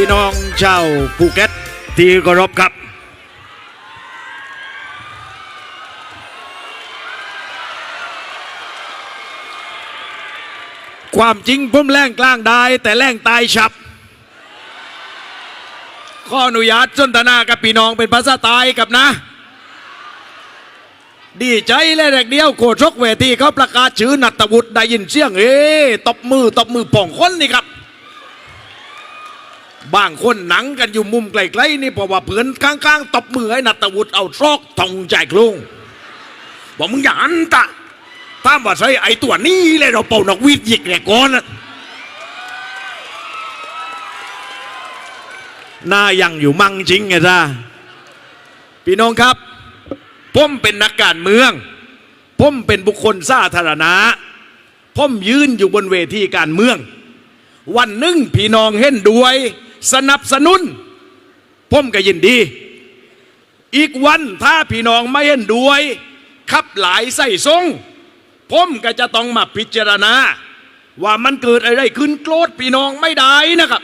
พี่น้องชาวภูเก็ตที่เคารพครับ ความจริงผมแรงกลางได้แต่แรงตายฉับ ข้ออนุญาตสนทนากับพี่น้องเป็นภาษาตายกับนะ ดีใจเลยแรกเดียวโคชกเวทีเขาประกาศชื่อนัตวุฒิได้ยินเสียงเอ๊ตบมือตบมือป่องคนนี่ครับ บางคนหนังกันอยู่มุมไกลๆนี่เพราะว่าเพื่อนข้างๆตบมือให้นัตวุฒิเอาซอกทองใจกลุงบอกมึงอย่าอันตะถ้ามว่าใช่ไอ้ตัวนี้เลยเราเป่านกวีดหยิกแหกก้อนน่ะหน้ายังอยู่มั่งจริงไงจ้าพี่น้องครับผมเป็นนักการเมืองผมเป็นบุคคลสาธารณะผมยืนอยู่บนเวทีการเมือง วันหนึ่งพี่น้องเห็นด้วย สนับสนุนผมก็ยินดี อีกวันถ้าพี่น้องไม่เห็นด้วย ขับหลายใส่ทรงผมก็จะต้องมาพิจารณา ว่ามันเกิดอะไรขึ้นโกรธพี่น้องไม่ได้นะครับ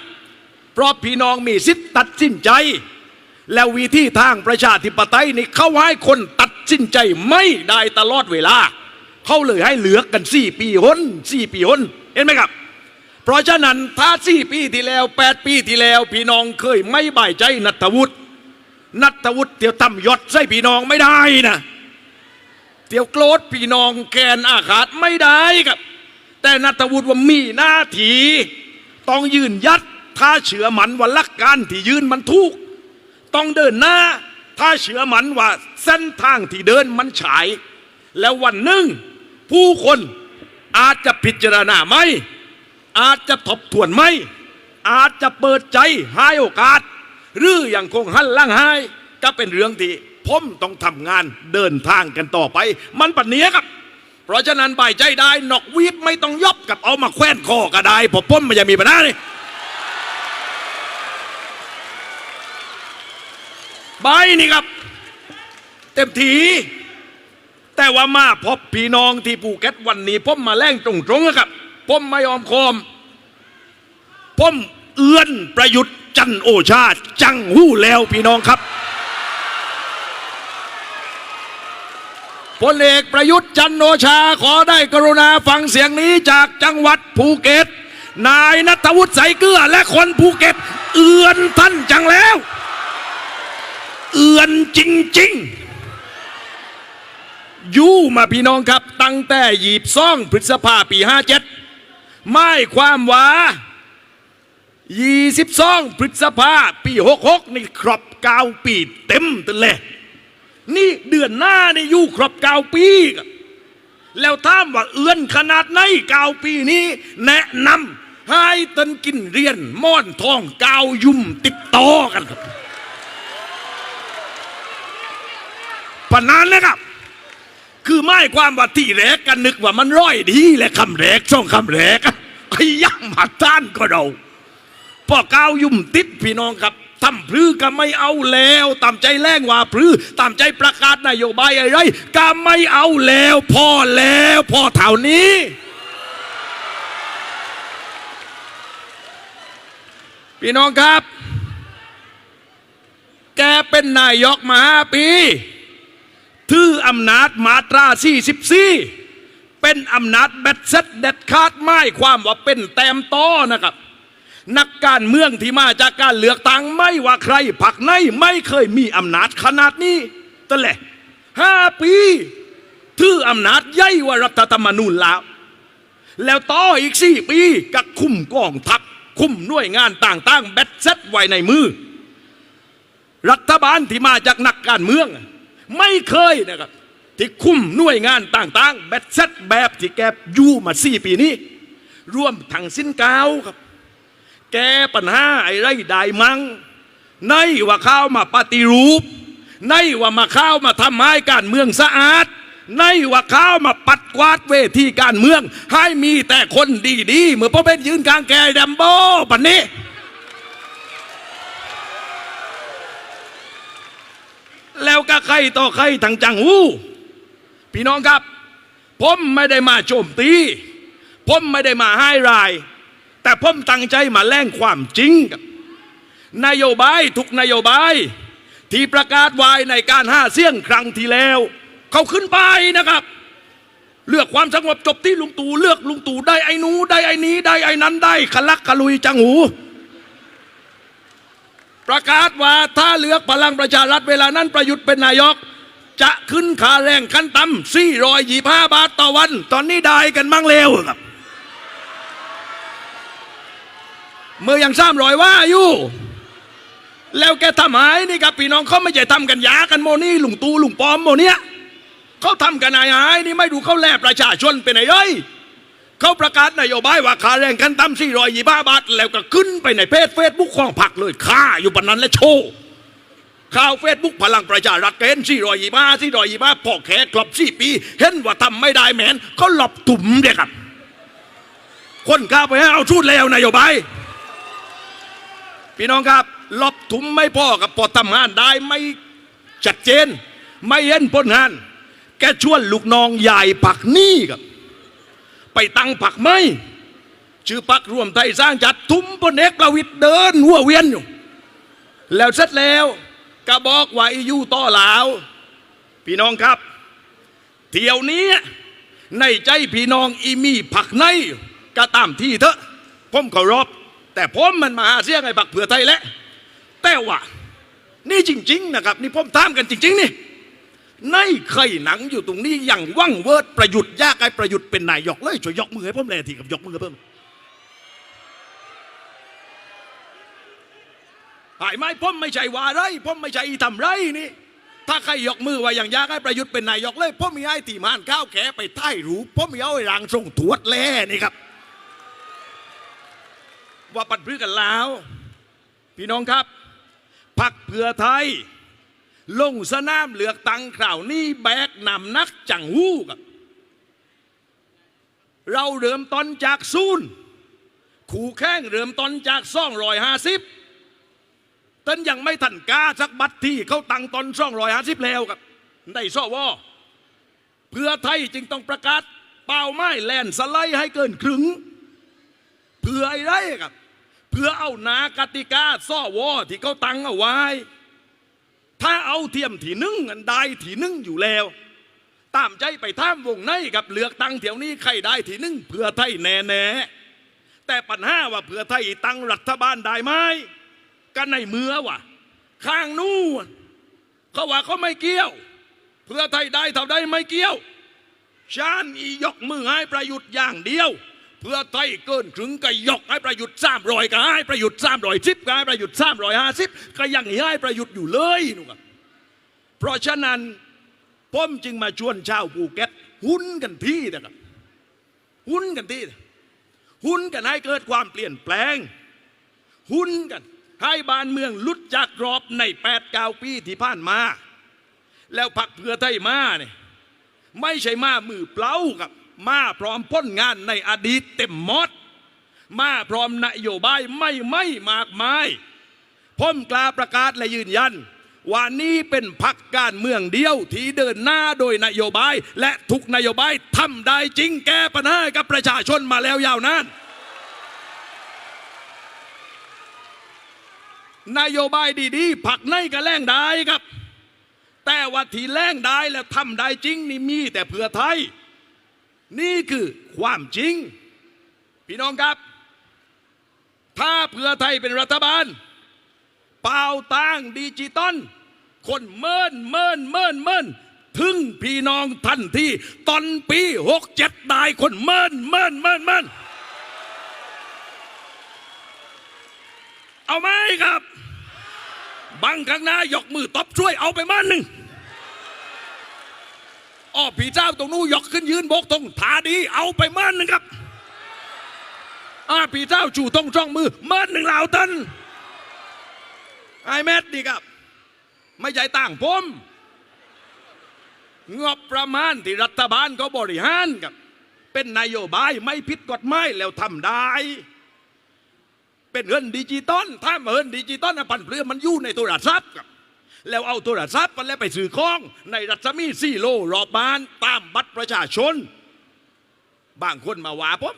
เพราะพี่น้องมีสิทธิ์ตัดสินใจ แล้ววิธีทางประชาธิปไตยนี่เขาให้คนตัดสินใจไม่ได้ตลอดเวลา เขาเลยให้เหลือกันสี่ปีหนสี่ปีหนเห็นไหมครับ เพราะฉะนั้นถ้าสี่ปีที่แล้วแปดปีที่แล้ว พี่น้องเคยไม่บ่ายใจนัทวุฒินัทวุฒิเดี๋ยวทำยศใส่พี่น้องไม่ได้นะเดี๋ยวโกรธพี่น้องแกนอาขาดไม่ได้ครับ แต่นัทวุฒิว่ามีหน้าที่ต้องยืนยัด ถ้าเชื่อมันว่าลักการที่ยืนมันถูก ต้องเดินหน้า ถ้าเชื่อมันว่าเส้นทางที่เดินมันฉาย แล้ววันหนึ่งผู้คนอาจจะพิจารณาไหม อาจจะทบทวนไหม อาจจะเปิดใจให้โอกาส หรือยังคงหันล่างให้ก็เป็นเรื่องที่ผมต้องทำงานเดินทางกันต่อไป มันปัญเนี้ยครับ เพราะฉะนั้นบ่ายใจได้นอกวีบไม่ต้องยบกับเอามาแขวนคอก็ได้ผมผมมันจะมีปัญหานี่ใบนี่ครับ เต็มทีแต่ว่ามาพบพี่น้องที่ภูเก็ตวันนี้ผมมาแล่งตรงๆนะครับผมไม่ยอมคอม ผมเอื้อนประยุทธ์จันโอชาจังหู้แล้วพี่น้องครับพลเอกประยุทธ์จันโอชาขอได้กรุณาฟังเสียงนี้จากจังหวัดภูเก็ต นายนัทวุฒิใสเกลือและคนภูเก็ต เอื้อนท่านจังแล้ว เอื้อนจริงๆ ยู่มาพี่น้องครับ ตั้งแต่หยีบซ่องพฤษภาปีห้าเจ็ดไม่ความว่า ยี่สิบสองพฤษภาปีหกหกนี่ครบเก้าปีเต็มตันเลยนี่เดือนหน้านี่อยู่ครบเก้าปี แล้วถามว่าเอื้อนขนาดไหนเก้าปีนี้ แนะนำให้ตนกินเรียนม่อนทองเก้ายุ่มติดต่อกันครับปนานเลยครับ คือไม่ความว่าที่แรกกันนึกว่ามันร้อยดีและคำแรกช่องคำแรกไอ้ย่ำหัดท่านก็เรา พ่อก้าวยุ่มติดพี่น้องครับทำพลื้อก็ไม่เอาแล้วตามใจแรงว่าพลื้อตามใจประกาศนโยบายอะไรก็ไม่เอาแล้วพ่อแล้วพ่อเท่านี้พี่น้องครับ แกเป็นนายกมาห้าปี ถืออำนาจมาตรา44เป็นอำนาจแบดเซ็ตเด็ดขาดไม่ความว่าเป็นแต้มต้อนะครับ นักการเมืองที่มาจากการเลือกตั้งไม่ว่าใครผักไหนไม่เคยมีอำนาจขนาดนี้ตั้งแหละห้าปีถืออำนาจใหญ่กว่ารัฐธรรมนูญแล้ว แล้วต่ออีกสี่ปีก็คุมกองทัพคุมหน่วยงานต่างๆ แบดเซ็ตไว้ในมือ รัฐบาลที่มาจากนักการเมือง ไม่เคยนะครับที่คุมหน่วยงานต่างๆ แบบเซตแบบที่แกอยู่มาสี่ปีนี้ ร่วมทั้งสิ้นเก้าครับ แกปัญหาไอ้ไรได้มังในว่าข้าวมาปฏิรูป ในว่ามาข้าวมาทำให้การเมืองสะอาด ในว่าข้าวมาปัดกวาดเวทีการเมือง ให้มีแต่คนดีๆ เหมือนพ่อเป็นยืนกลางแกแดมโบปันนี้แล้วก็ใครต่อใครทางจังหูพี่น้องครับ ผมไม่ได้มาโจมตี ผมไม่ได้มาให้ราย แต่ผมตั้งใจมาแล่งความจริงกับนโยบายทุกนโยบาย ที่ประกาศไว้ในการห้าเสี่ยงครั้งที่แล้ว เขาขึ้นไปนะครับ เลือกความสงบจบที่ลุงตู่เลือกลุงตู่ได้ไอ้นูได้ไอ้นี้ได้ไอ้นั้นได้ขลักขลุยจังหู ประกาศว่าถ้าเลือกพลังประชารัฐเวลานั้นประยุทธ์เป็นนายก จะขึ้นค่าแรงขั้นต่ำสี่รอยยี่ห้าบาทต่อวัน ตอนนี้ได้กันมั่งเร็วครับ เมื่อยังซ้ำรอยว่าอยู่ แล้วแกทำหายนี่ครับพี่น้องเขาไม่ใช่ทำกันยากันโมนี่ลุงตูลุงปอมโมเนี้ยเขาทำกันนายหายนี่ไม่ดูเขาแลประชาชนเป็นไงเอ้ยเขาประกาศนโยบายว่าค่าแรงขั้นต่ำสี่รอยยี่ห้าบาท แล้วก็ขึ้นไปในเพจเฟซบุ๊กของพรรคเลยค่าอยู่ปนนั้นและโชว์ข่าวเฟซบุ๊กพลังประชารัฐเกณฑ์สี่รอยยี่ห้าสี่รอยยี่ห้าพอแขกกลับสี่ปี เห็นว่าทำไม่ได้แมนเขาหลบถุ่มเด็กครับ คนข้าไปให้เอาชุดแล้วนโยบาย พี่น้องครับลบถุมไม่พอกับพอดทำงานได้ไม่ชัดเจน ไม่เห็นผลงาน แกชวนลูกน้องใหญ่ปักหนี้ครับ ไปตั้งปักไม่ชื่อปักรวมไทยสร้างจัดทุมพลเอกประวิตยเดินหัวเวียนอยู่ แล้วเสร็จแล้วก็บอกว่าอยูต่อหลาว พี่น้องครับ เที่ยวนี้ในใจพี่น้องอีมีผักในก็ตามที่เถอะผมเคารพ แต่ผมมันมาหาเสียงไอ้ผักเผื่อไทยและแต่ว่า นี่จริง ๆ นะครับ นี่ผมถามกันจริง ๆ นี่ในเคยหนังอยู่ตรงนี้อย่างว่างเวิร์ดประยุทธ์ยากไอ้ประยุทธ์เป็นนายกเลยช่วยยกมือให้ผมเลยทีกับยกมือเพิ่มหายไหมผมไม่ใช่ว่าไรผมไม่ใช่อีทำไรนี่ถ้าใครยกมือว่าอย่างยากให้ประยุทธ์เป็นนายกเลยผมมีไอ้ตีมานข้าวแขไปใต้รูปผมมีเอาไอ้รางทรงถวดแล่นี่ครับ ว่าปัดพื้นกันแล้ว พี่น้องครับ พักเพื่อไทย ลงสนามเลือกตั้งคราวนี้แบกนำนักจังหู้กับ เราเริ่มต้นจากศูนย์ขู่แข้งเริ่มต้นจากซ่องรอยห้าสิบต้นยังไม่ทันกล้าสักบัตรที่เขาตั้งตอนซ่องรอยห้าสิบแล้วกับได้ซ่อวอเพื่อไทยจึงต้องประกาศเป้าไม้แลนสไลด์ให้เกินครึ่งเพื่ออะไรครับ เพื่อเอานากติกาซ่อวอที่เขาตั้งเอาไว้ ถ้าเอาเทียมที่นึ่งอันใดที่นึ่งอยู่แล้ว ตามใจไปท่ามวงในกับเลือกตั้งแถวนี้ใครได้ที่นึ่งเพื่อไทยแน่แน่แต่ปัญหาว่าเพื่อไทยตั้งรัฐบาลได้ไหมกันในเมือว่ะ ข้างนู้นเขาว่าเขาไม่เกี่ยว เพื่อไทยได้เท่าได้ไม่เกี่ยวชาญอียกมือให้ประยุทธ์อย่างเดียว พื่อไทยเกินถึงก็ยกให้ประยุทธ์สามรอยก็ให้ประยุทธ์สามรอยสิบก็ให้ประยุทธ์สามรอยห้าสิบก็ยังให้ประยุทธ์อยู่เลยนู่นครับเพราะฉะนั้นผมจึงมาชวนชาวภูเก็ตหุ้นกันที่นะครับหุ้นกันที่หุ้นกันให้เกิดความเปลี่ยนแปลง หุ้นกัน ให้บ้านเมืองลุดจากกรอบในแปดเก้าปีที่ผ่านมา แล้วพักเพื่อไทยมาเนี่ยไม่ใช่มามือเปล่ากับ มาพร้อมพ้นงานในอดีตเต็มหมดมาพร้อมนโยบายไม่ไม่มากมายผมกล้าประกาศและยืนยันว่านี้เป็นพักการเมืองเดียวที่เดินหน้าโดยนโยบาย และทุกนโยบายทำได้จริงแก้ปัญหากับประชาชนมาแล้วยาวนานนโยบายดีๆผักในกระแล่งได้ครับ แต่ว่าที่แล่งได้และทำได้จริงนี่มีแต่เพื่อไทย นี่คือความจริง พี่น้องครับ ถ้าเพื่อไทยเป็นรัฐบาล เป่าตังดิจิตอลคนเมินเมินเมินเมินถึงพี่น้องทันทีตอนปีหกเจ็ดได้คนเมินเมินเมินเมินเอาไหมครับ บังข้างหน้ายกมือตบช่วยเอาไปมันหนึ่ง อ้อพี่เจ้าตรงนู้นยกขึ้นยืนบกตรงถาดีเอาไปมันหนึ่งครับอ้าพี่เจ้าจู่ตรงช่องมือมันหนึ่งเหล่าตันไอแมดดีครับ ไม่ใช่ต่างผมงบประมาณที่รัฐบาลเขาบริหารครับ เป็นนโยบายไม่ผิดกฎหมายแล้วทำได้ เป็นเงินดิจิตอลถ้าเงินดิจิตอลน่ะปันเปลือมันอยู่ในโทรศัพท์ครับ แล้วเอาโทรศัพท์มันแล้วไปซื้อของ ในรัศมีสี่โลรอบบ้าน ตามบัตรประชาชน บางคนมาว่าผม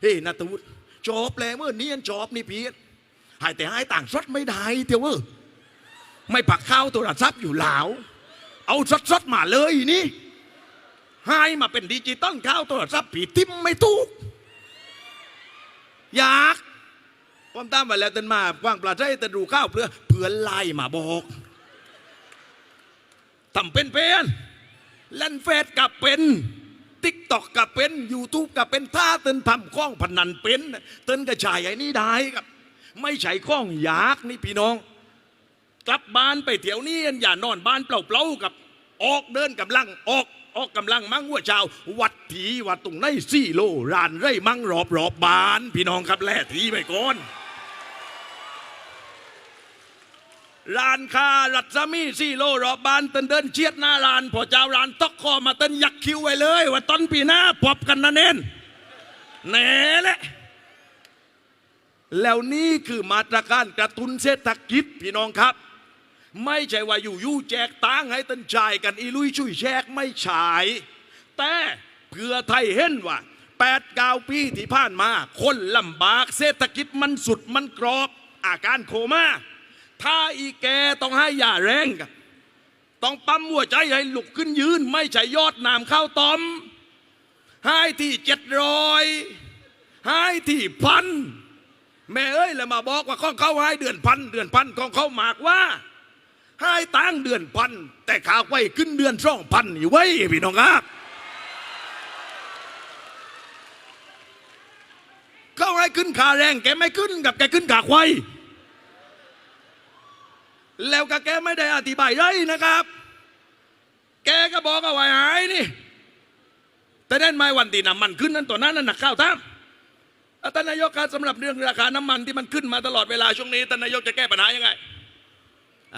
เฮ้ยนัตวุฒิจอบแล้วเมื่อนี้จอบนี่พีดหายแต่ให้ต่างสดไม่ได้เทียวเวอไม่ปักข้าวโทรศัพท์อยู่หลาว เอาสดสดมาเลยนี่ให้มาเป็นดิจิตอลข้าวโทรศัพท์ผีทิมไม่ถูกอยากความตามมาแล้วตันมากว้างปลาใจตันดูข้าวเพื่อเพื่อนไล่มาบอก ทำเป็นเป็นเล่นเฟซกับเป็นติ๊กตอกกับเป็นยูทูบกับเป็นถ้าเต้นทำข้องพนันเป็นเต้นกระชายไอ้นี่ได้ครับ ไม่ใช่ข้องยากนี่พี่น้อง กลับบ้านไปเที่ยวนี้อย่านอนบ้านเปล่าๆกับ ออกเดินกำลังออกออกกำลังมั่งหัวชาว วัดถีวัดตรงไหนสี่โลรานไร่มั่งรอบรอบบ้าน พี่น้องครับแล่ทีไปก่อน ร้านค้ารัศมีสี่โลรอบบานต้นเดินเชียดหน้าร้านพอเจ้าร้านตอกคอมาต้นยักคิวไว้เลย ว่าต้นปีหน้าพบกันนะเน้นแหน่แหละแล้วนี่คือมาตรการกระตุ้นเศรษฐกิจพี่น้องครับ ไม่ใช่ว่าอยู่ยู่แจกตังให้ตันจ่ายกันอีลุยชุยแชกไม่ใช่แต่เพื่อไทยเห็นว่าแปดเก้าปีที่ผ่านมา คนลำบากเศรษฐกิจมันสุดมันกรอบ อาการโคม่า ถ้าอีแกต้องให้ยาแรงกันต้องปั๊มหัวใจให้ลุกขึ้นยืน ไม่ใช่ยอดน้ำข้าวต้มให้ที่เจ็ดร้อยให้ที่พันแม่เอ้ยแล้วมาบอกว่าของเขาให้เดือนพันเดือนพันของเขาหมากว่า ให้ตังเดือนพัน แต่ขากไว้ขึ้นเดือนช่องพันอยู่ไว้พี่น้องครับเขาให้ขึ้นขาแรงแกไม่ขึ้นกับแกขึ้นขาควาย แล้วก็แกไม่ได้อธิบายไรนะครับ แกก็บอกเอาไว้หายนี่ แต่นั่นไม่วันที่น้ำมันขึ้นนั้นตัวนั้นน่ะหนักข้าวท่ามท่านนายกครับสำหรับเรื่องราคาน้ำมันที่มันขึ้นมาตลอดเวลาช่วงนี้ท่านนายกจะแก้ปัญหายังไง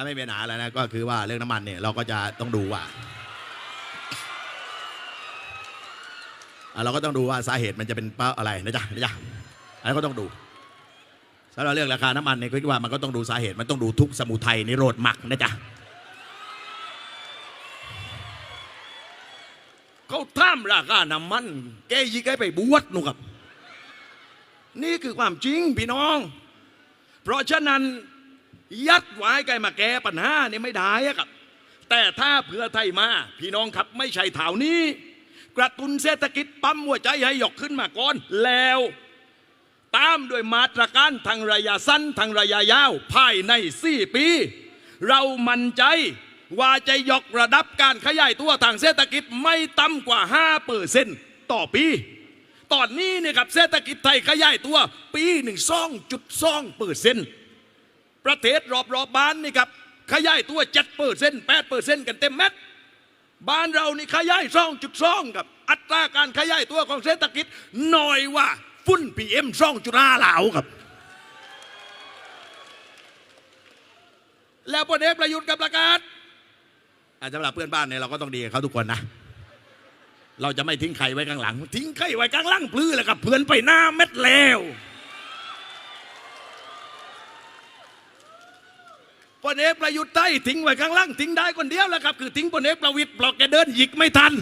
ไม่มีปัญหาแล้วนะก็คือว่าเรื่องน้ำมันเนี่ยเราก็จะต้องดูว่าเราก็ต้องดูว่าสาเหตุมันจะเป็นเพราอะไรนะจ๊ะนะจ๊ะอันนี้ก็ต้องดู สำหรับเรื่องราคาน้ำมันเนี่ยคิดว่ามันก็ต้องดูสาเหตุมันต้องดูทุกสมุทัยนิโรธมรรคนะจ๊ะเขาท่ามราคาน้ำมัน แกยิกให้ไปบวชหนูครับ นี่คือความจริงพี่น้อง เพราะฉะนั้นยัดไว้ไกลมาแก้ปัญหานี่ไม่ได้ครับ แต่ถ้าเพื่อไทยมา พี่น้องครับไม่ใช่เถานี้ กระตุนเศรษฐกิจปั๊มหัวใจให้หยกขึ้นมาก่อนแล้ว ตามด้วยมาตรการทางระยะสั้นทางระยะยาว ภายใน 4 ปี เรามั่นใจว่าจะยกระดับการขยายตัวทางเศรษฐกิจไม่ต่ำกว่า5เปอร์เซ็นต์ต่อปี ตอนนี้เนี่ยครับเศรษฐกิจไทยขยายตัวปีหนึ่งซ่องจุดซ่องเปอร์เซ็นต์ประเทศรอบๆบบ้านนี่ครับขยายตัวเจ็ดเปอร์เซ็นต์แปดเปอร์เซ็นต์กันเต็มเม็ดบ้านเรานี่ขยายซ่องจุดซ่องกับอัตราการขยายตัวของเศรษฐกิจน้อยว่า ฝุ่นพีเอ็มซ่องจุดห้าเหลาครับ แล้วพลเอกประยุทธ์กับประกาศอะสำหรับเพื่อนบ้านเนี่ยเราก็ต้องดีกับเขาทุกคนนะ เราจะไม่ทิ้งใครไว้ข้างหลัง ทิ้งไข่ไว้กลางล่างพลื้อแล้วกับเพื่อนไปหน้าเม็ดแล้วพลเอกประยุทธ์ใต้ทิ้งไว้ข้างล่างทิ้งได้คนเดียวแล้วครับ คือทิ้งพลเอกประวิตยเพราะแกเดินหยิกไม่ทัน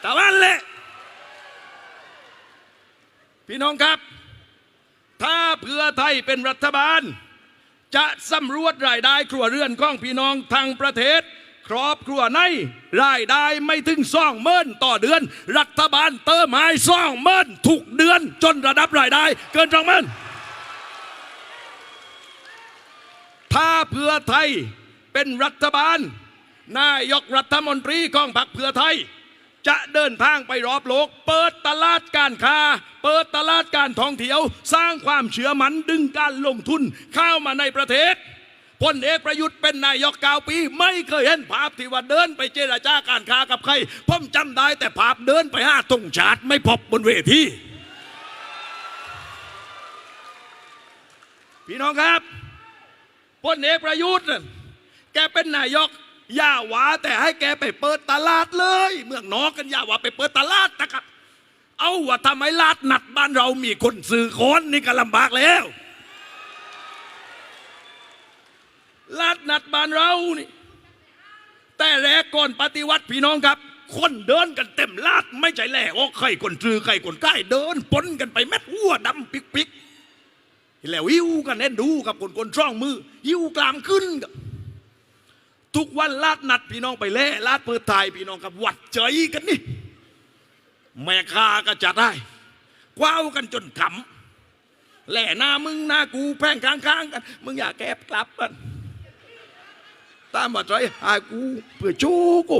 แต่ว่าแหละ พี่น้องครับ ถ้าเพื่อไทยเป็นรัฐบาล จะสำรวจรายได้ครัวเรือนของพี่น้องทางประเทศ ครอบครัวในรายได้ไม่ถึงซ่องเมินต่อเดือน รัฐบาลเติมให้ซ่องเมินทุกเดือนจนระดับรายได้ เกินสองเมินถ้าเพื่อไทยเป็นรัฐบาล นายกรัฐมนตรีของพรรคเพื่อไทย จะเดินทางไปรอบโลก เปิดตลาดการค้า เปิดตลาดการท่องเที่ยว สร้างความเชื่อมั่นดึงการลงทุนเข้ามาในประเทศพลเอกประยุทธ์เป็นนายกเก้าปี ไม่เคยเห็นภาพที่ว่าเดินไปเจรจาการค้ากับใครผมจำได้แต่ภาพเดินไปห้าตรงชาติไม่พบบนเวทีพี่น้องครับพลเอกประยุทธ์แกเป็นนายก อย่าวาแต่ให้แกไปเปิดตลาดเลย เมืองนอกกันอย่าวาไปเปิดตลาดนะครับ เอาว่าทำไมลาดหนัดบ้านเรามีคนซื้อคนนี่ก็ลำบากแล้ว ลาดหนัดบ้านเรานี่ แต่แรกก่อนปฏิวัติพี่น้องครับ คนเดินกันเต็มลาดไม่ใช่แหล่ออกใครคนซื้อใครคนใกล้เดินปนกันไปแม็ดหัวดำปิกปิกแล้วหิวกันเน้นดูกับคนคนช่องมือหิวกลามขึ้นกับ ทุกวันลาดนัดพี่น้องไปเล่ลาดเปิดทายพี่น้องกับวัดใจกันนี่แม่ค้าก็จะได้กว้าวกันจนขำแหล่หน้ามึงหน้ากูแพ่งค้างๆกัน มึงอย่าแกบกลับกันตามมาใจหายกูเพื่อโชกู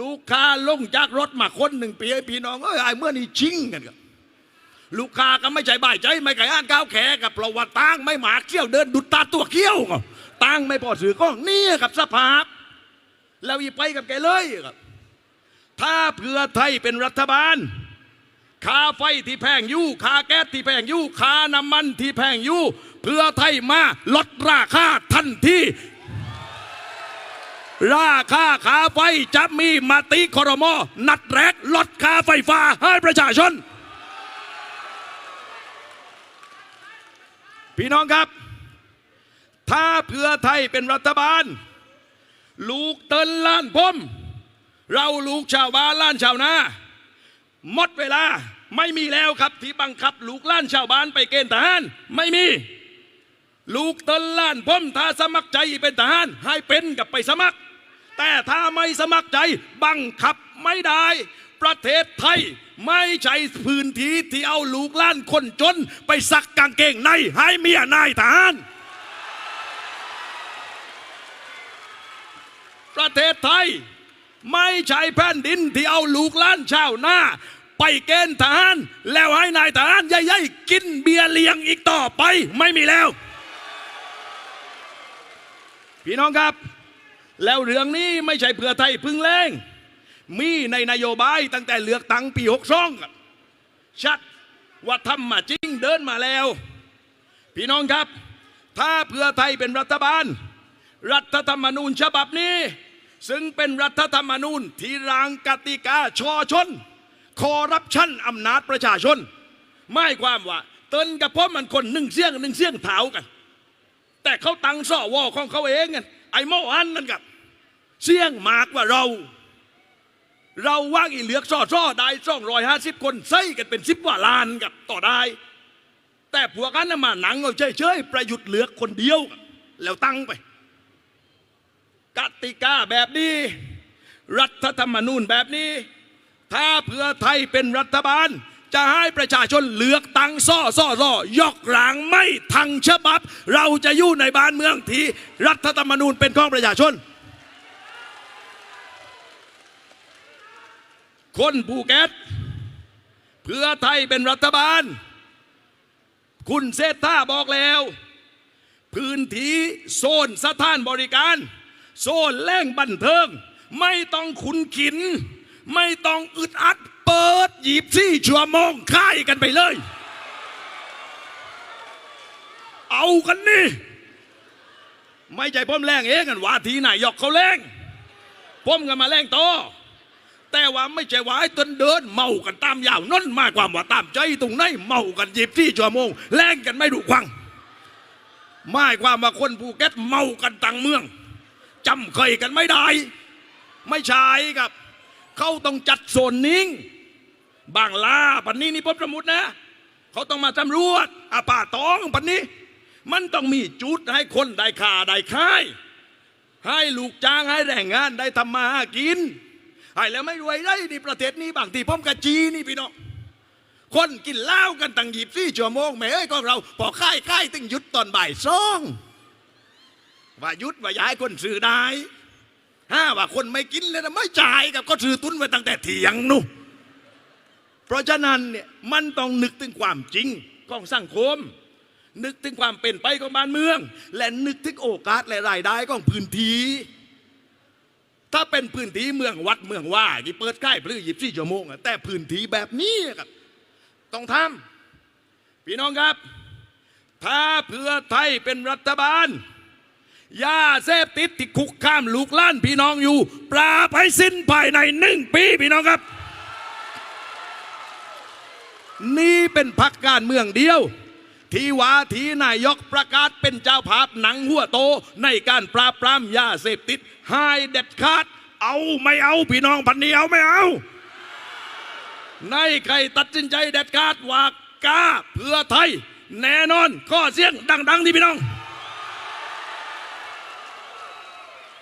ลูกค้าลงจากรถมาคนหนึ่งปีไอ้พี่น้องเอ้ยไอ้เมื่อนี่ชิงกันกับ ลูกค้าก็ไม่ใจบ่ายใจไม่ไก่อ่านก้าวแขกับประวัติตั้งไม่หมาเขี้ยวเดินดุดตาตัวเขี้ยวก็ตั้งไม่พอสื่อก็นี่กับสภาพ แล้วอีไปกับแกเลยครับ ถ้าเพื่อไทยเป็นรัฐบาลค่าไฟที่แพงอยู่ค่าแก๊สที่แพงอยู่ค่าน้ำมันที่แพงอยู่เพื่อไทยมาลดราคาทันทีราคาค่าไฟจะมีมาติคอรมอ นัดแรกลดค่าไฟฟ้าให้ประชาชน พี่น้องครับ ถ้าเพื่อไทยเป็นรัฐบาล ลูกเตินล้านพมเราลูกชาวบ้านล้านชาวนาหมดเวลาไม่มีแล้วครับที่บังคับ ลูกล้านชาวบ้านไปเกณฑ์ทหาร ไม่มี ลูกเตินล้านพมถ้าสมัครใจเป็นทหารให้เป็นกับไปสมัคร แต่ถ้าไม่สมัครใจบังคับไม่ได้ ประเทศไทย ไม่ใช่พื้นที่ที่เอาลูกล้านคนจน ไปซักกางเกงในให้เมียนายทหารประเทศไทย ไม่ใช่แผ่นดินที่เอาลูกล้านชาวนาไปเกณฑ์ทหาร แล้วให้นายทหารใหญ่ๆกินเบียร์เลี้ยงอีกต่อไปไม่มีแล้ว พี่น้องครับ แล้วเรื่องนี้ไม่ใช่เพื่อไทยพึ่งแรง มีในนโยบายตั้งแต่เลือกตั้งปีหกสองชัดว่าทำมาจริงเดินมาแล้ว พี่น้องครับ ถ้าเพื่อไทยเป็นรัฐบาล รัฐธรรมนูญฉบับนี้ ซึ่งเป็นรัฐธรรมนูญที่รางกติกาชอชน คอรับชั่นอำนาจประชาชน ไม่ความว่าเติ้นกับพ่อมันคนหนึ่งเสี้ยงหนึ่งเสี้ยงเท้ากัน แต่เขาตั้งซ่อวอของเขาเองกันไอ้โมอันนั่นกับเสี้ยงมากกว่าเรา เราว่างอีเหลือกซ่อซ่อได้ซ่องรอยห้าสิบคนใส่กันเป็นสิบกว่าล้านกับต่อได้ แต่พวกันน่ะมาหนังเอาเฉยๆประยุทธ์เหลือกคนเดียว แล้วตั้งไปกติกาแบบนี้ รัฐธรรมนูญแบบนี้ ถ้าเพื่อไทยเป็นรัฐบาล จะให้ประชาชนเลือกตั้งซ่อซ่อซ่อยกหลังไม่ทังฉบับ เราจะอยู่ในบ้านเมืองที่รัฐธรรมนูญเป็นของประชาชน คนภูเก็ตเพื่อไทยเป็นรัฐบาล คุณเซธาบอกแล้ว พื้นที่โซนสถานบริการ โซนแหล่งบันเทิง ไม่ต้องขุนขิน ไม่ต้องอึดอัดเปิดหยิบซี่ชั่วโมงค่ายกันไปเลย เอากันนี่ ไม่ใช่พ่มแรงเองกันว่าทีไหนหยอกเขาแรงพ่มกันมาแรงต่อ แต่ว่าไม่ใช่ว่าไอ้ตนเดินเมากันตามยาวนั่นมากความว่าตามใจตรงไหนเมากันหยิบที่ชั่วโมงแรงกันไม่ดูควังหมายความว่าคนภูเก็ตเมากันต่างเมืองจำเคยกันไม่ได้ ไม่ใช่ครับ เขาต้องจัดโซนนิ่ง บางลาปันนี้นี่พบสมุดนะ เขาต้องมาตำรวจอาป่าตองปันนี้ มันต้องมีจุดให้คนได้ค่าได้ค่าย ให้ลูกจ้างให้แรงงานได้ทำมาหากิน ไอ้แล้วไม่รวยได้ในประเทศนี้บางทีพ่อมกะจีนี่พี่น้องคนกินเหล้ากันตั้งหยิบซี่ชั่วโมงแม่เอ้ยก็เราพอค่ายค่ายตึงหยุดตอนบ่ายสองว่าหยุดว่าย้ายคนซื้อได้ห้าว่าคนไม่กินเลยนะไม่จ่ายกับก็ซื้อตุนไว้ตั้งแต่เที่ยงนู่นเพราะฉะนั้นเนี่ยมันต้องนึกถึงความจริงของสังคม นึกถึงความเป็นไปของบ้านเมือง และนึกถึงโอกาสและรายได้ของพื้นที่ ถ้าเป็นพื้นที่เมืองวัดเมืองว่าที่เปิดใกล้พลื้ยิบสี่ชั่วโมงอะแต่พื้นที่แบบนี้ครับ ต้องทำพี่น้องครับ ถ้าเพื่อไทยเป็นรัฐบาลยาเสพติดที่คุกข้ามลูกล้านพี่น้องอยู่ ปราบให้สิ้นภายในหนึ่งปีพี่น้องครับ นี่เป็นพักการเมืองเดียว ทีว่าทีนายกประกาศเป็นเจ้าภาพหนังหัวโต ในการปราบปรามยาเสพติดให้เด็ดขาด เอาไม่เอาพี่น้องพันนี้เอาไม่เอา ในใครตัดสินใจเด็ดขาดว่ากาเพื่อไทย แน่นอนข้อเสียงดังๆที่พี่น้อง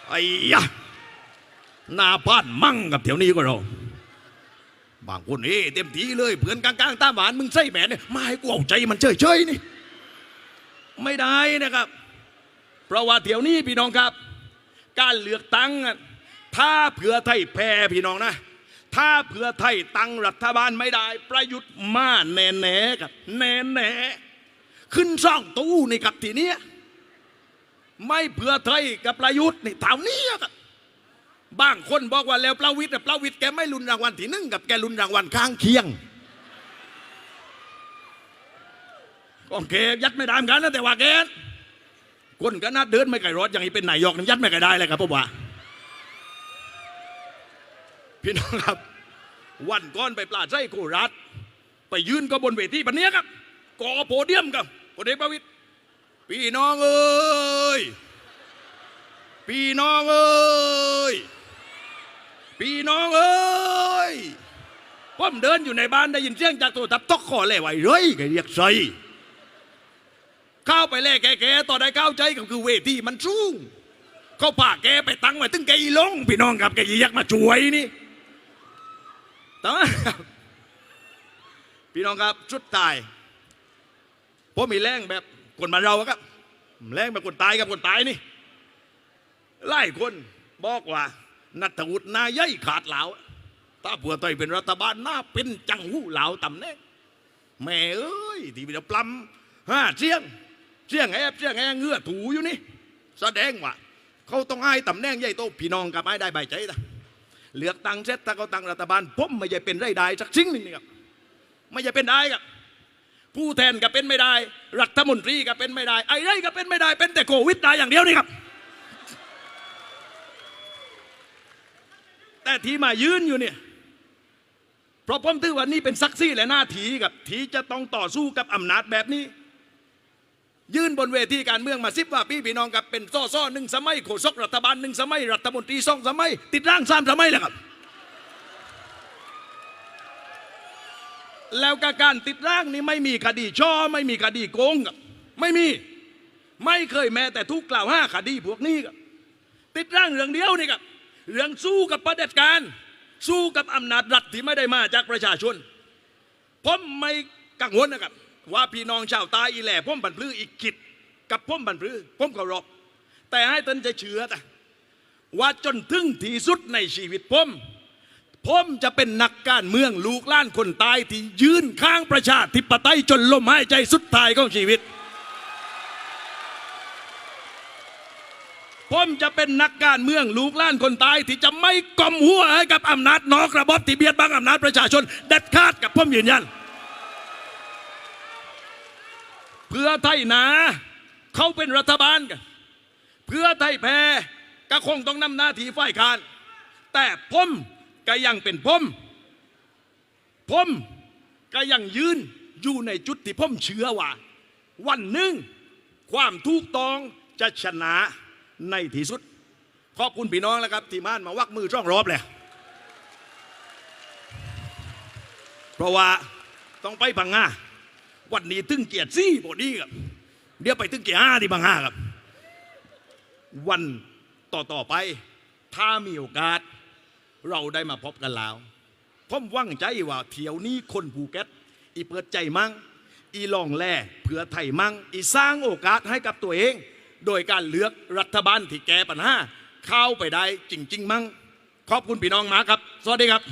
ไอ้ยะหน้าพานมั่งกับแถวนี้ก็เรา บางคนเอ้เต็มทีเลยเพื่อนกลางๆตาหวานมึงใส่แหมเนี่ยมาให้กูเอาใจมันเฉยๆนี่ ไม่ได้นะครับ เพราะว่าแถวนี้พี่น้องครับ การเลือกตั้งถ้าเผื่อไทยแพ้พี่น้องนะถ้าเผื่อไทยตั้งรัฐบาลไม่ได้ ประยุทธ์มาแน่ๆครับแน่ๆขึ้นซ่องตู้นี่กับทีเนี้ยไม่เผื่อไทยกับประยุทธ์นี่เท่านี้ครับ บางคนบอกว่าแล้วประวิทย์น่ประวิทย์แกไม่รุนรางวัลที่หนึ่งกับแกรุนรางวัลข้างเคียงโอเคยัดไม่ได้เหมือนกันนะแต่ว่าแกคนก็น่าเดินไม่ไกลรถอย่างนี้เป็นนายกนี่ยัดไม่ไกลได้เลยครับผมว่าพี่น้องครับ วันก่อนไปปลาไส้โคราชไปยืนก็บนเวทีปันนี้ยครับก่อโพเดียมกับพลเอกประวิตยพี่น้องเอ้ยพี่น้องเอ้ย พี่น้องเอ้ยผมเดินอยู่ในบ้านได้ยินเสียงจากโทรทัศน์ตอกคอเลยไว้เลยแกเรียกใส่เข้าไปแล่แกๆต่อได้เข้าใจก็คือเวทีมันสูงเขาพาแกไปตั้งไว้ตึงแกอีลงพี่น้องครับแกอยากมาช่วยนี่ต่ว่าพี่น้องครับชุดตายผมมีแรงแบบคนมาเราครับแรงแบบคนตายกับคนตายนี่ไล่คนบอกว่า นัทวุฒินายใหญ่ขาดเหลาถ้าเผื่อต่อยเป็นรัฐบาลน่าเป็นจังหูเหลาต่ำแน่งแม่เอ้ยที่มีแต่ปลำห้าเชียงเชี่ยงแอบเชี่ยงแอบเงือถูอยู่นี่ แสดงว่าเขาต้องให้ตำแหน่งใหญ่โตพี่น้องกับให้ได้ใบใจนะเลือกตั้งเสร็จถ้าเขาตั้งรัฐบาลผมไม่ใช่เป็นไรได้สักชิ้นหนึ่งนี่ครับไม่ใช่เป็นได้ครับผู้แทนก็เป็นไม่ได้ รัฐมนตรีก็เป็นไม่ได้ไอ้ไรก็เป็นไม่ได้เป็นแต่โควิดได้อย่างเดียวนี่ครับ แต่ที่มายืนอยู่เนี่ยเพราะผมถือว่านี่เป็นซักซี่และหน้าทีกับทีจะต้องต่อสู้กับอำนาจแบบนี้ ยืนบนเวทีการเมืองมาสิบว่าพี่พี่น้องกับเป็นซ้อซ้อหนึ่งสมัยโฆษกรัฐบาลหนึ่งสมัยรัฐมนตรีสองสมัยติดร่างสามสมัยแล้วครับแล้วกการติดร่างนี้ไม่มีคดีช่อไม่มีคดีโกงครับไม่มีไม่เคยแม้แต่ทุกกล่าวห้าคดีพวกนี้ครับติดร่างเรื่องเดียวนี่ครับ เรื่องสู้กับประเด็จการ สู้กับอำนาจรัฐที่ไม่ได้มาจากประชาชนผมไม่กังวลนะครับ ว่าพี่น้องชาวใตายอีแหล่ผมบันพลืออีกกิจกับผมบันพลือผมเคารพแต่ให้ตนจะเชื่อแต่ว่าจนถึงที่สุดในชีวิตผมผมจะเป็นนักการเมืองลูกล้านคนตายที่ยืนข้างประชาธิปไตยจนลมหายใจสุดท้ายของชีวิต ผมจะเป็นนักการเมืองลูกล้านคนตายที่จะไม่กลมหัวให้กับอำนาจนอกระบบที่เบียดบังอำนาจประชาชนเด็ดขาดกับผมยืนยัน เพื่อไทยนะเขาเป็นรัฐบาลกัน เพื่อไทยแพ้ก็คงต้องนำหน้าที่ฝ่ายค้านแต่ผมก็ยังเป็นผมผมก็ยังยืนอยู่ในจุดที่ผมเชื่อว่า วันหนึ่งความถูกต้องจะชนะ ในที่สุด ขอบคุณพี่น้องแล้วครับ ที่ม่านมาวักมือช่องรอบเลยเพราะว่าต้องไปพังงาวันนี้ตึงเกียรติซี่บอดี้ครับ เดี๋ยวไปตึงเกียรติห้าที่บางห้าครับ วันต่อต่อๆไป ถ้ามีโอกาส เราได้มาพบกันแล้วผมว่างใจว่าเที่ยวนี้คนภูเก็ตอีเปิดใจมั่งอีลองแล่เพื่อไทยมั่งอีสร้างโอกาสให้กับตัวเอง โดยการเลือกรัฐบาลที่แก้ปัญหาเข้าไปได้จริงๆมั่งขอบคุณพี่น้องมาครับ สวัสดีครับ